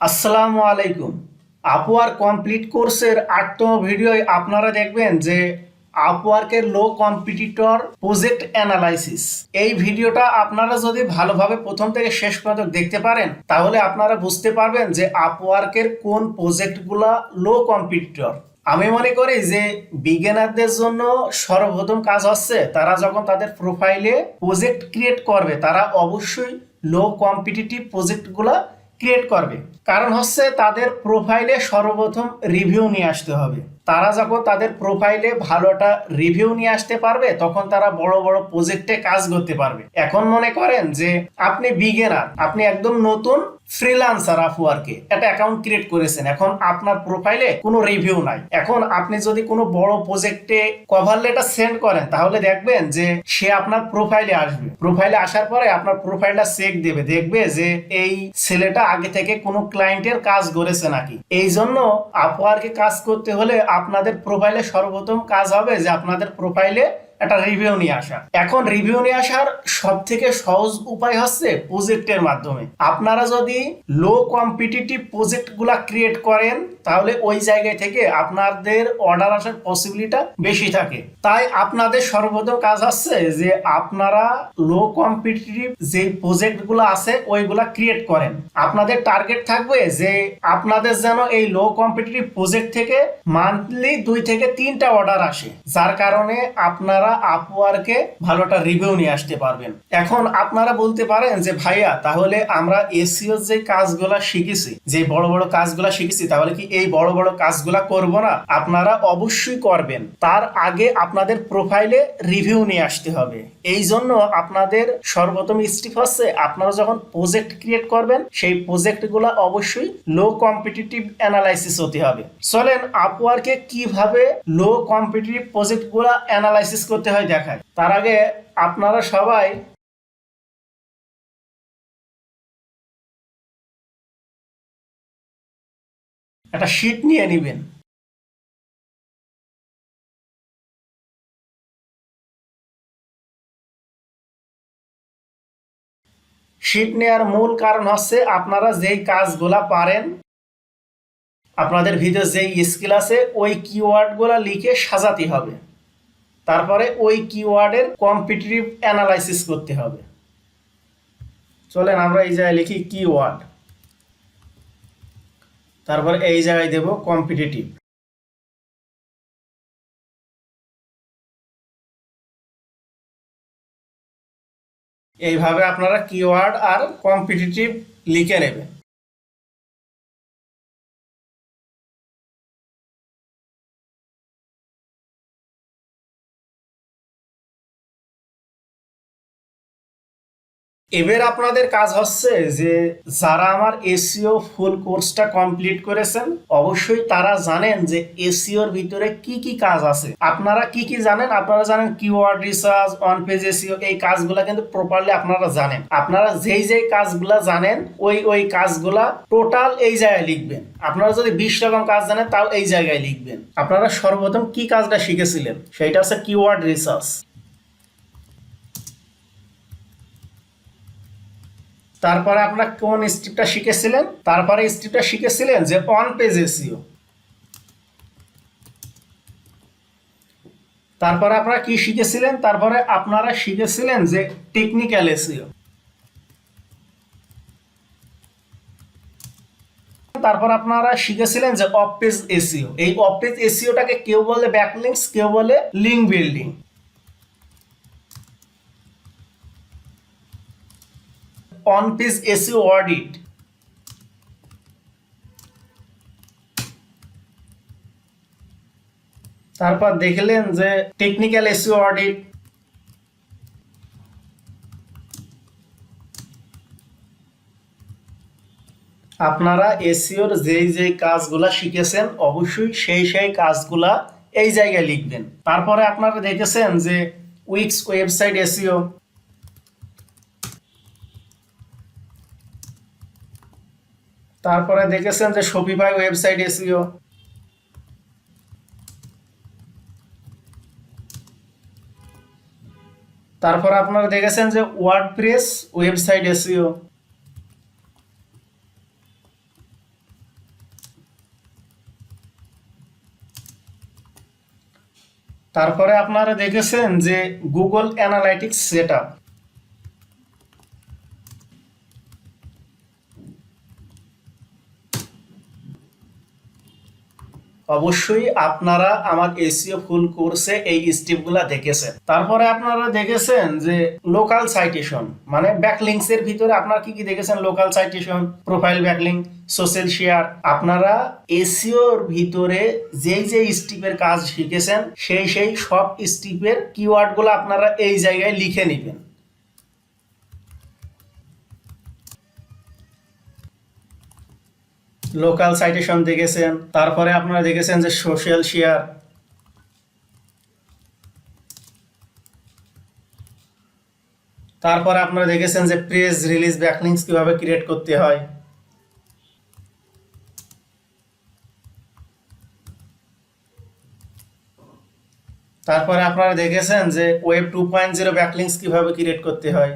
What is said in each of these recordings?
আসসালামু আলাইকুম। আপওয়ার কমপ্লিট কোর্সের আটতম ভিডিওয় আপনারা দেখবেন যে আপওয়ার্কের লো কম্পিটিটর প্রজেক্ট অ্যানালাইসিস এই ভিডিওটা আপনারা যদি ভালোভাবে প্রথম থেকে শেষ পর্যন্ত দেখতে পারেন, তাহলে আপনারা বুঝতে পারবেন যে আপওয়ার্কের কোন প্রজেক্টগুলা লো কম্পিটিটর আমি মনে করি যে বিজ্ঞানারদের জন্য সর্বপ্রথম কাজ হচ্ছে, তারা যখন তাদের প্রোফাইলে প্রজেক্ট ক্রিয়েট করবে, তারা অবশ্যই লো কম্পিটিটিভ প্রজেক্টগুলা ক্রিয়েট করবে। কারণ হচ্ছে তাদের প্রোফাইলে সর্বপ্রথম রিভিউ নিয়ে আসতে হবে। তারা যখন তাদের প্রোফাইলে ভালোটা রিভিউ নিয়ে আসতে পারবে, তখন তারা বড় বড় প্রজেক্টে কাজ করতে পারবে। এখন মনে করেন যে আপনি বিগেনার আপনি একদম নতুন ফ্রিলান্সার আপওয়ার্কে একটা অ্যাকাউন্ট ক্রিয়েট করেছেন। এখন আপনার প্রোফাইলে কোনো রিভিউ নাই। এখন আপনি যদি কোনো বড় প্রজেক্টে কভার লেটার সেন্ড করেন, তাহলে দেখবেন যে সে আপনার প্রোফাইলে আসবে। প্রোফাইলে আসার পরে আপনার প্রোফাইলটা চেক দেবে। দেখবে যে এই ছেলেটা আগে থেকে কোনো ক্লায়েন্টের কাজ করেছে নাকি। এই জন্য আপওয়ার্কে কাজ করতে হলে আপনাদের প্রোফাইলে সর্বপ্রথম কাজ হবে যে আপনাদের প্রোফাইলে একটা রিভিউ নিয়ে আসা। এখন রিভিউ নিয়ে আসার সব থেকে সহজ উপায় হচ্ছে প্রজেক্টের মাধ্যমে। আপনারা যদি লো কম্পিটিটিভ প্রজেক্টগুলা ক্রিয়েট করেন, তাহলে ওই জায়গায় থেকে আপনাদের অর্ডার আসার পসিবিলিটা বেশি থাকে। তাই আপনাদের সর্বপ্রথম কাজ হচ্ছে যে আপনারা লো কম্পিটিটিভ যে প্রজেক্টগুলো আছে, ওইগুলা ক্রিয়েট করেন। আপনাদের টার্গেট থাকবে যে আপনাদের যেন এই লো কম্পিটিটিভ প্রজেক্ট থেকে মান্থলি দুই থেকে তিনটা অর্ডার আসে। যার কারণে আপনারা আপওয়ার্কে ভালো একটা রিভিউ নিয়ে আসতে পারবেন। এখন আপনারা বলতে পারেন যে, ভাইয়া, তাহলে আমরা এসিও যে কাজগুলা শিখেছি, যে বড় বড় কাজগুলা শিখেছি, তাহলে কি এই বড় বড় কাজগুলা করব না? আপনারা অবশ্যই করবেন। তার আগে আপনাদের প্রোফাইলে রিভিউ নিয়ে আসতে হবে। এই জন্য আপনাদের সর্বপ্রথম স্টেপ হচ্ছে, আপনারা যখন প্রজেক্ট ক্রিয়েট করবেন, সেই প্রজেক্টগুলো অবশ্যই লো কম্পিটিটিভ অ্যানালাইসিস হতে হবে। চলেন আপওয়ার্কে কীভাবে লো কম্পিটিটিভ প্রজেক্টগুলো অ্যানালাইসিস করতে হয় দেখায়। তার আগে আপনারা সবাই একটা শিট নিয়ে নেবেন। শিট নেওয়ার মূল কারণ হচ্ছে আপনারা যেই কাজগুলা পারেন, আপনাদের ভিতরে যেই স্কিল আছে, ওই কিওয়ার্ডগুলা লিখে সাজাতে হবে। তারপরে ওই কিওয়ার্ডের কম্পিটিটিভ অ্যানালাইসিস করতে হবে। চলেন আমরা এই জায়গায় লিখি কিওয়ার্ড তারপর এই জায়গায় দেব কম্পিটিটিভ এইভাবে আপনারা কিওয়ার্ড আর কম্পিটিটিভ লিখে নেবেন। এবার আপনাদের কাজ হচ্ছে যে যারা আমার এসিও ফুল কোর্সটা কমপ্লিট করেছেন, অবশ্যই তারা জানেন যে এসিওর ভিতরে কি কি কাজ আছে। আপনারা কি কি জানেন? আপনারা জানেন keyword research on page SEO এই কাজগুলা কিন্তু প্রপারলি আপনারা জানেন। আপনারা যেই যেই কাজগুলা জানেন, ওই ওই কাজগুলা টোটাল এই জায়গায় লিখবেন। আপনারা যদি বিশ রকম কাজ জানেন, তাও এই জায়গায় লিখবেন। আপনারা সর্বপ্রথম কি কাজটা শিখেছিলেন? সেইটা হচ্ছে কিওয়ার্ড রিসার্চ তারপরে আপনারা কোন স্ট্রিপটা শিখেছিলেন? তারপরে স্ট্রিপটা শিখেছিলেন যে অন পেজ এসিও তারপরে আপনারা কি শিখেছিলেন? তারপরে আপনারা শিখেছিলেন যে টেকনিক্যাল এসিও তারপর আপনারা শিখেছিলেন যে অফ পেজ এসিও এই অফ পেজ এসিওটাকে কেউ বলে ব্যাকলিংস কেউ বলে link building on page SEO audit তারপর দেখলেন যে টেকনিক্যাল এসিও অডিট আপনারা এসিওর যেই যেই কাজগুলা শিখেছেন, অবশ্যই সেই সেই কাজগুলা এই জায়গায় লিখবেন। তারপরে আপনারা দেখেছেন যে উইক্স ওয়েবসাইট এসিও তারপরে দেখেছেন যে শপিফাই ওয়েবসাইট এসিও তারপর আপনারা দেখেছেন যে ওয়ার্ডপ্রেস ওয়েবসাইট এসিও তারপরে আপনারা দেখেছেন যে গুগল অ্যানালাইটিক্স সেট অবশ্যই আপনারা আমার এসিও ফুল কোর্সে এই স্টেপগুলা দেখেছেন। তারপরে আপনারা দেখেছেন যে লোকাল সাইটেশন মানে ব্যাকলিংস এর ভিতরে আপনারা কি কি দেখেছেন? Local citation profile backlink social share আপনারা এসিওর ভিতরে যেই যে স্টিপের কাজ শিখেছেন, সেই সেই সব স্টিপের কিওয়ার্ডগুলো আপনারা এই জায়গায় লিখে নেবেন। লোকাল সাইটেশন দেখেছেন। তারপরে আপনারা দেখেছেন যে সোশ্যাল শেয়ার তারপরে আপনারা দেখেছেন যে প্রেস রিলিজ ব্যাকলিংস কীভাবে ক্রিয়েট করতে হয়। তারপরে আপনারা দেখেছেন যে web two point zero backlinks কীভাবে ক্রিয়েট করতে হয়।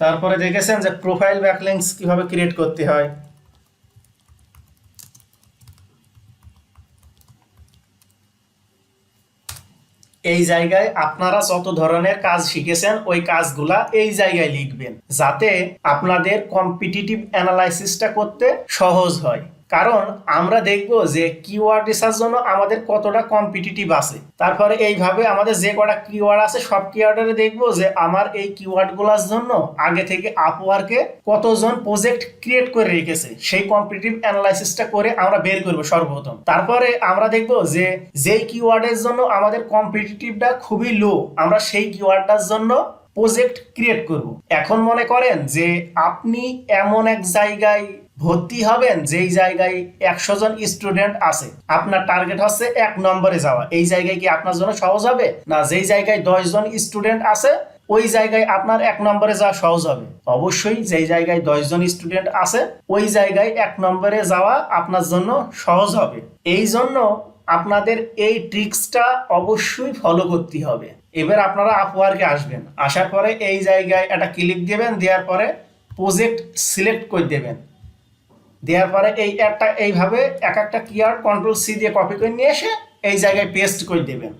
তারপরে দেখেছেন যে প্রোফাইল ব্যাকলিংস কীভাবে ক্রিয়েট করতে হয়। এই জায়গায় আপনারা যত ধরনের কাজ শিখেছেন, ওই কাজগুলা এই জায়গায় লিখবেন, যাতে আপনাদের কম্পিটিটিভ অ্যানালাইসিসটা করতে সহজ হয়। কারণ আমরা দেখব যে কিওয়ার্ড রিসার্চ জন্য আমাদের কতটা কম্পিটিটিভ আছে। তারপরে এইভাবে আমাদের যে কটা কিওয়ার্ড আছে, সব কিওয়ার্ডে দেখব যে আমার এই কিওয়ার্ডগুলোর জন্য আগে থেকে আপওয়ার্কে কতজন প্রজেক্ট ক্রিয়েট করে রেখেছে, সেই কম্পিটিটিভ অ্যানালাইসিসটা করে আমরা বের করব সর্বপ্রথম। তারপরে আমরা দেখব যে যেই কিওয়ার্ডের জন্য আমাদের কম্পিটিটিভটা খুবই লো আমরা সেই কিওয়ার্ডটার জন্য প্রজেক্ট ক্রিয়েট করব। এখন মনে করেন যে আপনি এমন এক জায়গায় ভর্তি হবেন যেই জায়গায় একশো জন স্টুডেন্ট আছে। আপনার টার্গেট হচ্ছে এক নম্বরে যাওয়া। এই জায়গায় কি আপনার জন্য সহজ হবে? না, যেই জায়গায় দশ জন স্টুডেন্ট আছে, ওই জায়গায় আপনার এক নম্বরে যাওয়া সহজ হবে। অবশ্যই যেই জায়গায় দশ জন স্টুডেন্ট আছে, ওই জায়গায় এক নম্বরে যাওয়া আপনার জন্য সহজ হবে। এই জন্য আপনাদের এই ট্রিক্সটা অবশ্যই ফলো করতে হবে। এবার আপনারা আপওয়ার্কে আসবেন। আসার পরে এই জায়গায় একটা ক্লিক দেবেন, দেওয়ার পরে প্রজেক্ট সিলেক্ট করে দেবেন। দেওয়ার পরে এই একটা এইভাবে এক একটা কিয়ার কন্ট্রোল সি দিয়ে কপি করে নিয়ে এসে এই জায়গায় পেস্ট করে দেবেন।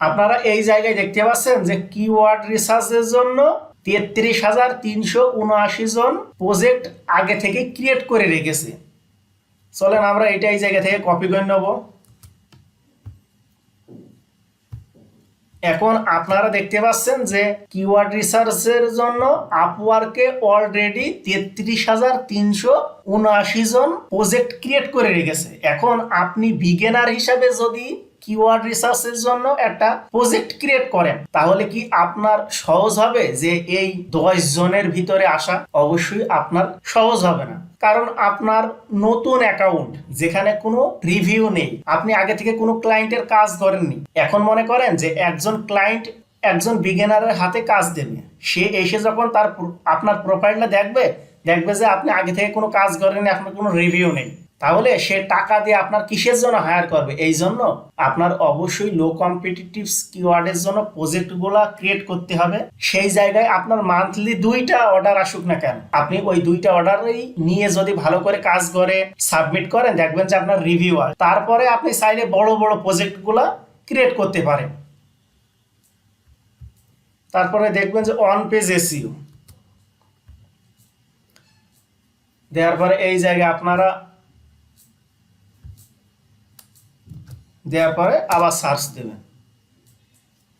আপনারা এই জায়গায় দেখতে পাচ্ছেন যে কিওয়ার্ড রিসার্চের জন্য তেত্রিশ হাজার তিনশো উনআশি জন প্রজেক্ট আগে থেকে ক্রিয়েট করে রেখেছে। চলেন আমরা এটা এই জায়গা থেকে কপি করে নেব। এখন আপনারা দেখতে পাচ্ছেন যে কিওয়ার্ড রিসার্চের জন্য আপওয়ার্কে অলরেডি তেত্রিশ হাজার তিনশো উনআশি জন প্রজেক্ট ক্রিয়েট করে রেখেছে। এখন আপনি বিগেনার হিসাবে যদি কিওয়ার্ড রিসার্চের জন্য একটা প্রজেক্ট ক্রিয়েট করেন, তাহলে কি আপনার সহজ হবে যে এই দশ জনের ভিতরে আসা? অবশ্যই আপনার সহজ হবে না। কারণ আপনার নতুন অ্যাকাউন্ট যেখানে কোনো রিভিউ নেই, আপনি আগে থেকে কোনো ক্লায়েন্টের কাজ করেননি এখন মনে করেন যে একজন ক্লায়েন্ট একজন বিগিনারের হাতে কাজ দেবে। সে এসে যখন তার আপনার প্রোফাইলটা দেখবে দেখবে যে আপনি আগে থেকে কোনো কাজ করেননি আপনার কোনো রিভিউ নেই। তাহলে সে টাকা দিয়ে আপনার কিসের জন্য হায়ার করবে? এই জন্য আপনার অবশ্যই লো কম্পিটিটিভ কিওয়ার্ডের জন্য প্রজেক্টগুলো ক্রিয়েট করতে হবে। সেই জায়গায় আপনার মান্থলি দুইটা অর্ডার আসুক না কেন। আপনি ওই দুইটা অর্ডারই নিয়ে যদি ভালো করে কাজ করে সাবমিট করেন, দেখবেন যে আপনার রিভিউ হয়। তারপরে আপনি চাইলে বড় বড় প্রজেক্টগুলো ক্রিয়েট করতে পারেন। তারপরে দেখবেন যে অন পেজ এসিও দেওয়ার পরে এই জায়গায় আপনারা দেওয়ার পরে আবার সার্চ দেবেন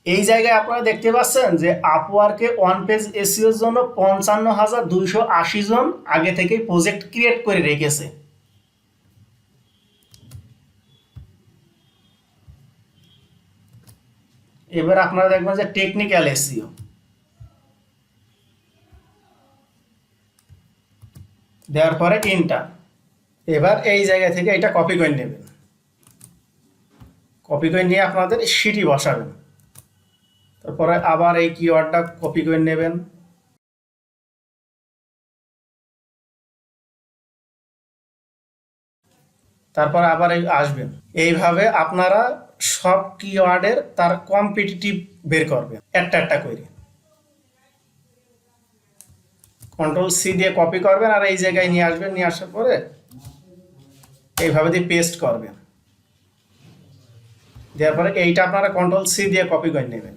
এই জায়গায় আপনারা দেখতে পাচ্ছেন যে আপওয়ার্কে ওয়ান পেজ এসিওর জন্য পঞ্চান্ন হাজার দুইশো আশি জন আগে থেকে প্রজেক্ট ক্রিয়েট করে রেখেছে। এবার আপনারা দেখবেন যে টেকনিক্যাল এসিও দেওয়ার পরে ইন্টার এবার এই জায়গা থেকে এটা কপি করে নেবেন। কপি করে নিয়ে আপনাদের সিটি বসাবেন। তারপরে আবার এই কিওয়ার্ডটা কপি করে নেবেন। তারপর আবার এই আসবেন। এইভাবে আপনারা সব কিওয়ার্ডের তার কম্পিটিটিভ বের করবেন, একটা একটা করে। কন্ট্রোল সি দিয়ে কপি করবেন আর এই জায়গায় নিয়ে আসবেন, নিয়ে আসার পরে এইভাবে দিয়ে পেস্ট করবেন। দেওয়ার পরে এইটা আপনারা কন্ট্রোল সি দিয়ে কপি করে নেবেন।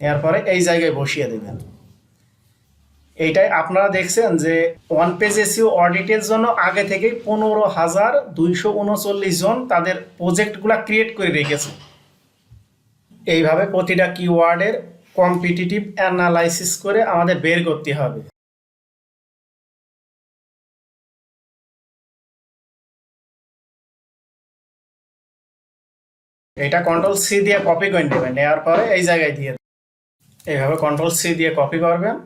নেওয়ার পরে এই জায়গায় বসিয়ে দেবেন। এইটাই আপনারা দেখছেন যে ওয়ান পেজ এসিও অডিটের জন্য আগে থেকেই পনেরো হাজার দুইশো উনচল্লিশ জন তাদের প্রজেক্টগুলো ক্রিয়েট করে রেখেছে। এইভাবে প্রতিটা কিওয়ার্ডের কম্পিটিটিভ অ্যানালাইসিস করে আমাদের বের করতে হবে। এটা কন্ট্রোল সি দিয়ে কপি করে নেবেন, নেওয়ার পরে এই জায়গায় দিয়ে এইভাবে কন্ট্রোল সি দিয়ে কপি করবেন।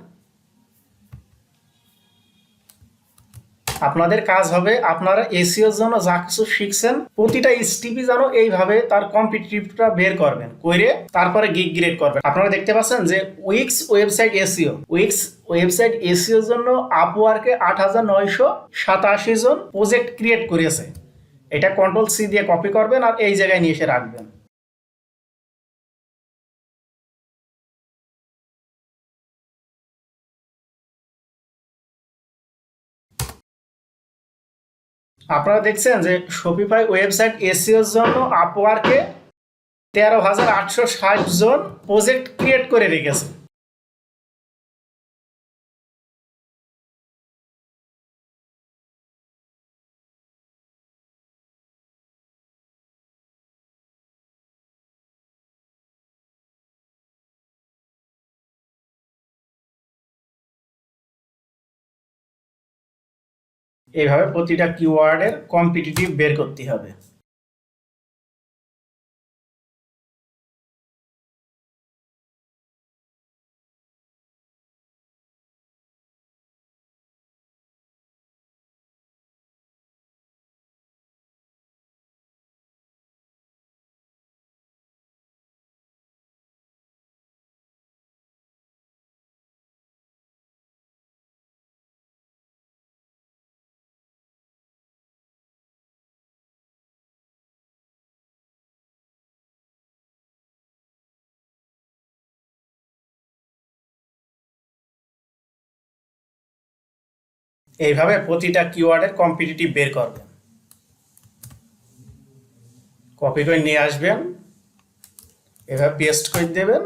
আপনাদের কাজ হবে, আপনারা এসিওর জন্য যা কিছু শিখছেন, প্রতিটা স্টিপি যেন এইভাবে তার কম্পিটিটিভটা বের করবেন, করে তারপরে গিগ গ্রেড করবেন। আপনারা দেখতে পাচ্ছেন যে Wix website SEO Wix website এসিওর জন্য আপওয়ার্কে আট হাজার নয়শো সাতাশি জন প্রজেক্ট ক্রিয়েট করেছে। এটা কন্ট্রোল সি দিয়ে কপি করবেন আর এই জায়গায় নিয়ে এসে রাখবেন। আপনারা দেখছেন যে শপিফাই ওয়েবসাইট এসিওর জন্য আপওয়ার্কে তেরো হাজার আটশো ষাট জন প্রজেক্ট ক্রিয়েট করে রেখেছে। এইভাবে প্রতিটা কিওয়ার্ডের কম্পিটিটিভ বের করতে হবে। এইভাবে প্রতিটা কিওয়ার্ডের কম্পিটিটিভ বের করবেন। কপি করে নিয়ে আসবেন। এভাবে পেস্ট করে দেবেন।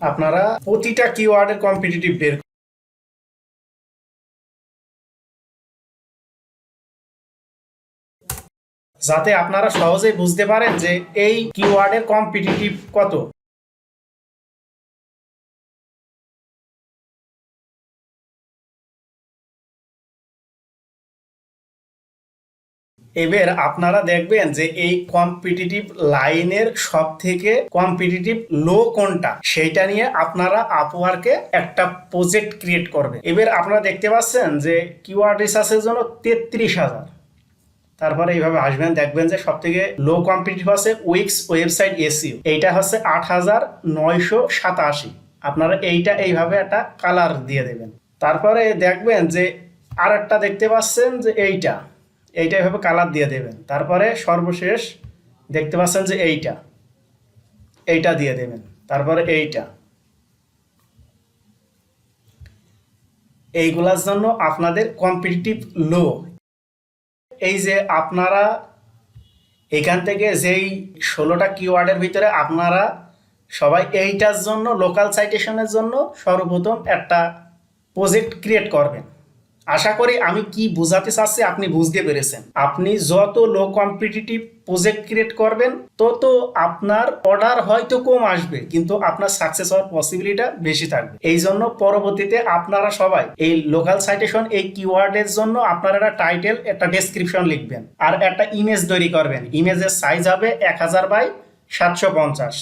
আপনারা প্রতিটা কিওয়ার্ডের কম্পিটিটিভ বের যাতে আপনারা সহজেই বুঝতে পারেন যে এই কিওয়ার্ডের কম্পিটিটিভ কত। এবার আপনারা দেখবেন যে এই কম্পিটিটিভ লাইনের সব থেকে কম্পিটিটিভ লো কোনটা? সেইটা নিয়ে আপনারা আপওয়ার্কে একটা প্রজেক্ট ক্রিয়েট করবে এবার আপনারা দেখতে পাচ্ছেন যে কিওয়ার্ড রিসার্চের জন্য তেত্রিশ হাজার। তারপরে এইভাবে আসবেন, দেখবেন যে সব থেকে লো কম্পিটিটিভ আছে উইক্স ওয়েবসাইট এসিও এইটা হচ্ছে আট হাজার নয়শো সাতাশি। আপনারা এইটা এইভাবে একটা কালার দিয়ে দেবেন। তারপরে দেখবেন যে আর একটা দেখতে পাচ্ছেন যে এইটা। এইটা এভাবে কালার দিয়ে দেবেন। তারপরে সর্বশেষ দেখতে পাচ্ছেন যে এইটা। এইটা দিয়ে দেবেন। তারপরে এইটা। এইগুলার জন্য আপনাদের কম্পিটিটিভ লো এই যে আপনারা এখান থেকে যেই ষোলোটা কিওয়ার্ডের ভিতরে আপনারা সবাই এইটার জন্য লোকাল সাইটেশনের জন্য সর্বপ্রথম একটা প্রজেক্ট ক্রিয়েট করবেন। আশা করি আমি কি বোঝাতে চাচ্ছি আপনি বুঝতে পেরেছেন। আপনি যত লো কম্পিটিটিভ প্রজেক্ট ক্রিয়েট করবেন, তত আপনার অর্ডার হয়তো কম আসবে, কিন্তু আপনার সাকসেস হওয়ার পসিবিলিটা বেশি থাকবে। এই জন্য পরবর্তীতে আপনারা সবাই এই লোকাল সাইটেশন এই কিওয়ার্ডের জন্য আপনারা একটা টাইটেল একটা ডেসক্রিপশন লিখবেন। আর একটা ইমেজ তৈরি করবেন। ইমেজের সাইজ হবে এক হাজার বাই সাতশো পঞ্চাশ।